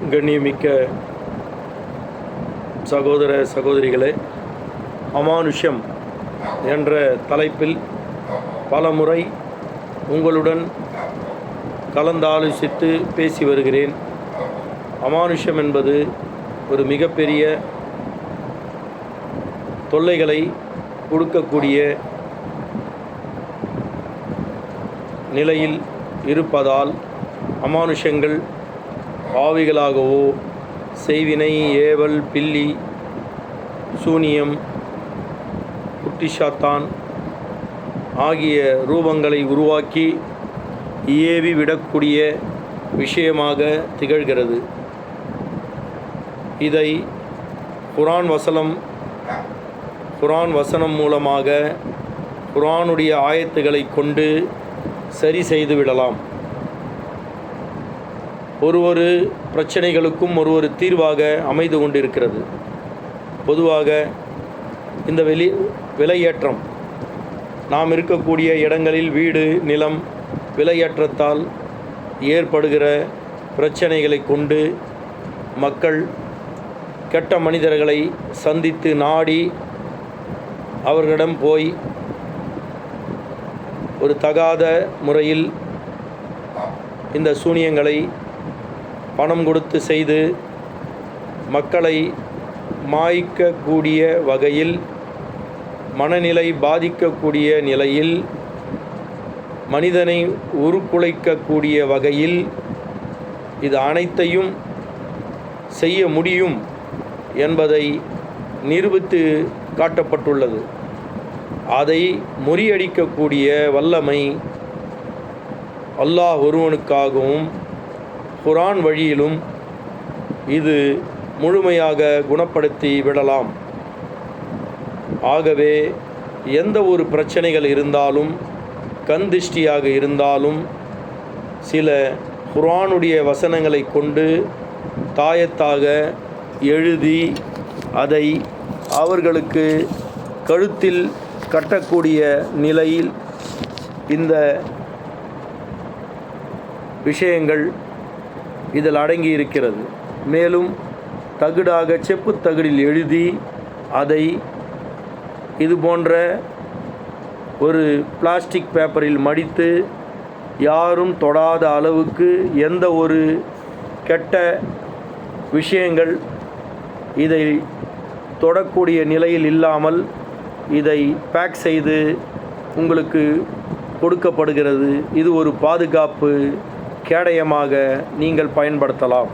கண்ணியமிக்க சகோதர சகோதரிகளே அமானுஷ்யம் என்ற தலைப்பில் பலமுறை உங்களுடன் கலந்தாலோசித்து பேசி வருகிறேன். அமானுஷ்யம் என்பது ஒரு மிகப்பெரிய தொல்லைகளை கொடுக்கக்கூடிய நிலையில் இருப்பதால் அமானுஷங்கள் பாவிகளாகவோ செய்வினை ஏவல் பில்லி சூனியம் குட்டிஷாத்தான் ஆகிய ரூபங்களை உருவாக்கி ஏவி விடக்கூடிய விஷயமாக திகழ்கிறது. இதை குரான் வசனம் குரான் வசனம் மூலமாக குரானுடைய ஆயத்துகளை கொண்டு சரி செய்து விடலாம். ஒரு ஒரு பிரச்சனைகளுக்கும் ஒரு ஒரு தீர்வாக அமைந்து கொண்டிருக்கிறது. பொதுவாக இந்த வெளி விலையேற்றம். நாம் இருக்கக்கூடிய இடங்களில் வீடு நிலம் விலையேற்றத்தால் ஏற்படுகிற பிரச்சனைகளை கொண்டு மக்கள் கெட்ட மனிதர்களை சந்தித்து நாடி அவர்களிடம் போய் ஒரு தகாத முறையில் இந்த சூனியங்களை பணம் கொடுத்து செய்து மக்களை மாய்க்கக்கூடிய வகையில் மனநிலை பாதிக்கக்கூடிய நிலையில் மனிதனை உருக்குலைக்கக்கூடிய வகையில் இது அனைத்தையும் செய்ய முடியும் என்பதை நிரூபித்து காட்டப்பட்டுள்ளது. அதை முறியடிக்கக்கூடிய வல்லமை அல்லாஹ் ஒருவனுக்காகவும் குரான் வழியிலும் இது முழுமையாக குணப்படுத்தி விடலாம். ஆகவே எந்த ஒரு பிரச்சனைகள் இருந்தாலும் கந்திஷ்டியாக இருந்தாலும் சில குரானுடைய வசனங்களை கொண்டு தாயத்தாக எழுதி அதை அவர்களுக்கு கழுத்தில் கட்டக்கூடிய நிலையில் இந்த விஷயங்கள் இதில் அடங்கி இருக்கிறது மேலும் தகுடாக செப்பு தகுடில் எழுதி அதை இது போன்ற ஒரு பிளாஸ்டிக் பேப்பரில் மடித்து யாரும் தொடாத அளவுக்கு எந்த ஒரு கெட்ட விஷயங்கள் இதை தொடக்கூடிய நிலையில் இல்லாமல் இதை பேக் செய்து உங்களுக்கு கொடுக்கப்படுகிறது. இது ஒரு பாதுகாப்பு கேடயமாக நீங்கள் பயன்படுத்தலாம்.